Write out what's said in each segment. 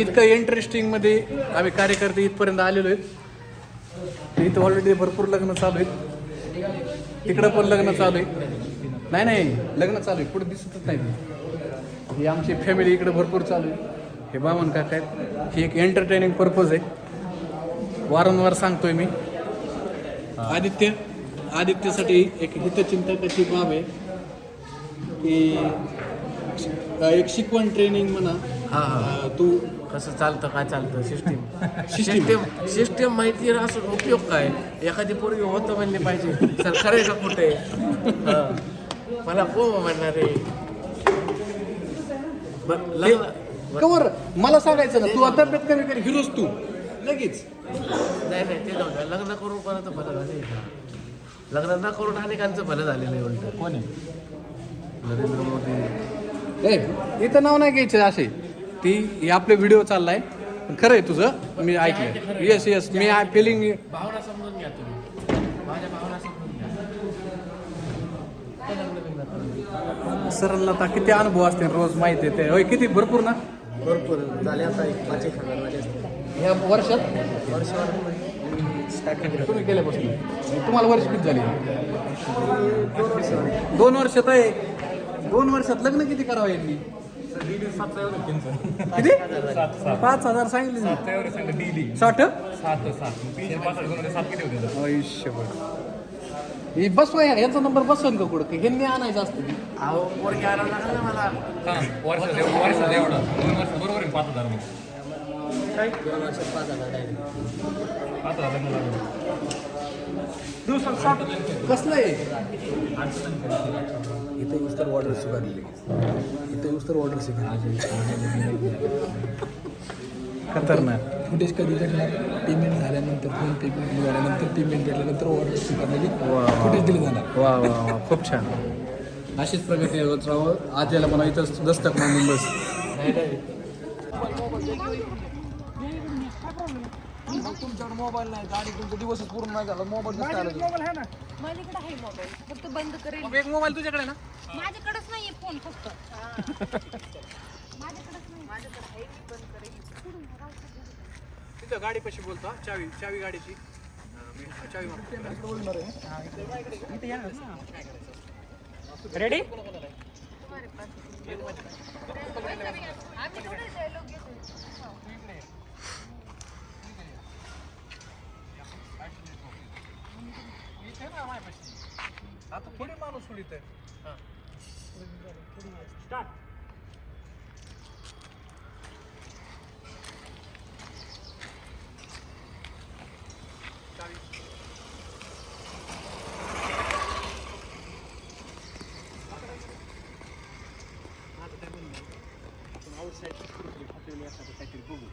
इतकं इंटरेस्टिंगमध्ये आम्ही कार्यकर्ते इथपर्यंत आलेलो आहेत. इथं ऑलरेडी भरपूर लग्न चालू आहेत. तिकडं पण लग्न चालू आहे नाही नाही लग्न चालू आहे पुढे दिसतच नाही. ही आमची फॅमिली इकडे भरपूर चालू आहे हे बामन काका आहेत. ही एक एंटरटेनिंग पर्पज आहे. वारंवार सांगतोय मी. आदित्य आदित्यसाठी एक हितचिंतकाची बाब आहे की एक शिकवण ट्रेनिंग म्हणा. हा हा. तू कसं चालतं काय चालतं सिस्टीम. सिस्टीम सिस्टीम माहिती असून उपयोग काय? एखादी पोरगी होतं म्हणले पाहिजे सर खरं का कुठे. मला कोण म्हणणार आहे? कवर मला सांगायचं ना तू आता कमी कर हिरोज तू. लगेच. नाही नाही ते जाऊ द्या. लग्न करून कोणाचं भलं झालं का? लग्न न करून अनेकांचं भलं झालेलं आहे उलट. कोण नरेंद्र मोदी. इथं नाव नाही घ्यायचं असे. ती हे आपले व्हिडिओ चाललाय. खरं आहे तुझं मी ऐकलं येस येस मी आय फिलिंग भावना समजून घ्या तुम्ही. माझ्या भावना समजून घ्या? सरला आता किती अनुभव असते रोज माहिती आहे ते. होय किती? भरपूर ना? भरपूर. झाले आता एक पाच एक हजार झाले असतील ह्या वर्षात वर्षावर स्टार्टिंग तुम्ही केल्यापासून. तुम्हाला वर्ष किती झाली? दोन वर्ष. झाले दोन वर्षात आहे. दोन वर्षात लग्न किती करावं यांनी? किती? पाच हजार सांगितले ना. साठ? आयुष्यभर. ही बसवा या- यांचा नंबर बसवन का कुठं? की ह्यांनी आणायचं असतं अहो पोरगी आणावं लागलं ना मला. दोन वर्षात पाच हजार डायरेक्ट कसलं आहे इथे येऊस तर ऑर्डर स्वीकारली इथे येऊस तर ऑर्डर स्वीकारली खतरनाक. फुटेज कधी भेटणार? पेमेंट झाल्यानंतर फोन पे पेमेंट झाल्यानंतर पेमेंट भेटल्यानंतर ऑर्डर स्वीकारलेली फुटेज दिलं जाणार. वा वा वा. खूप छान. अशीच प्रगती होत राहावं आज याला मला इथं दस्तक मागून बस. तुमच्याकडे मोबाईल नाही गाडी तुमचा दिवसच पूर्ण नाही झाला मोबाईल मोबाईल आहे ना. माझ्याकडे आहे मोबाईल फक्त बंद करेल एक मोबाईल तुझ्याकडे ना? माझ्याकडेच नाहीये फोन फक्त. माझ्याकडेच नाही माझ्याकडे आहे मी बंद करेल. सोडून द्या, राहू दे. तिथं गाडी कशी बोलतो हा? चावी चावी गाडीची चावी मागतो. तुम्हारे पास आम्ही थोडे dialogue घेतो. एखादं काहीतरी बघू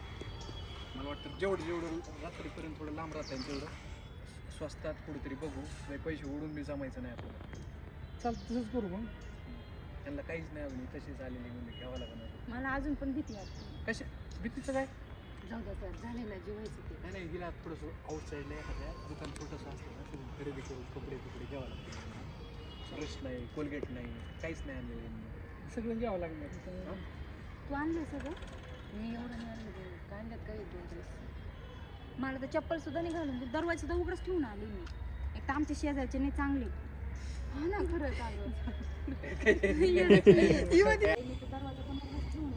मला वाटतं जेवढं जेवढं रात्रीपर्यंत थोडं लांब राहता येईल तेवढं स्वस्तात कुठेतरी बघू. नाही पैसे उडून बी जमायचं नाही आपल्याला. चालतं तसंच करू मग. त्यांना काहीच नाही अजून तशीच आलेली म्हणजे घ्यावं लागणार मला अजून पण भीती वाटते. कशा? भीतीचं काय? जाऊ द्या तर झालेलं जेवायचं ते. नाही नाही हिला थोडंसं आउटसाईडला एखाद्या दुकान छोटंसं असतं ना तिथून खरेदी करून कपडे कपडे घ्यावं लागतं ब्रश नाही कोलगेट नाही काहीच नाही आणलेलं यांनी. सगळं घ्यावं लागणार. तू आणलं सगळं? मी एवढं नाही आणलं ते. काय आणलं काय दोन ड्रेस मला तर चप्पल सुद्धा नाही घालून. दरवाजा सुद्धा उघडच ठेवून आली मी. एक तर आमच्या शेजारचे नाही चांगले. हा ना खरंच अगं. दरवाजा पण ठेवून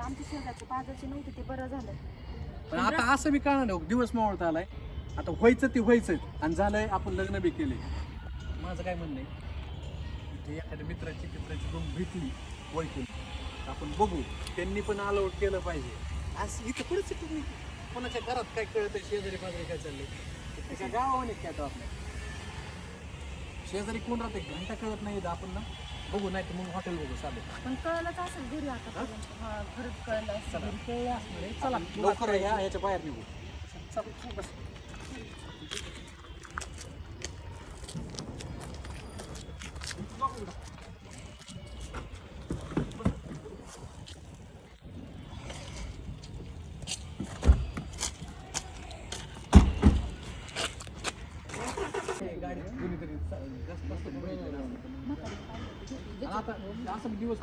आमच्या शेजारचे बाजारचे नव्हते ते बरं झालं. पण आता असं मी कळणार नाही दिवस मावळता आलाय. आता व्हायचं ते व्हायचंच आणि झालंय आपण लग्न बी केले. माझं काय म्हणणं आहे? ते एखाद्या मित्राची मित्राची दोन भेटली ओळखून आपण बघू त्यांनी पण अलाउड केलं पाहिजे. असं इथं पुढेच तुम्ही कोणाच्या घरात काय कळतं शेजारी पाजारी काय चाललंय? त्याच्या गावाने काय तो आपल्या शेजारी कोण राहते घंटा कळत नाही इथं आपण ना. बघू नाही तर मग हॉटेल बघू चालेल. पण कळलंच असेल घरी आता हा? कळलं असेल. घरी कळलं असणार आहे. चला लवकर या याच्या बाहेर निघू. जास्त जास्त आता असं दिवस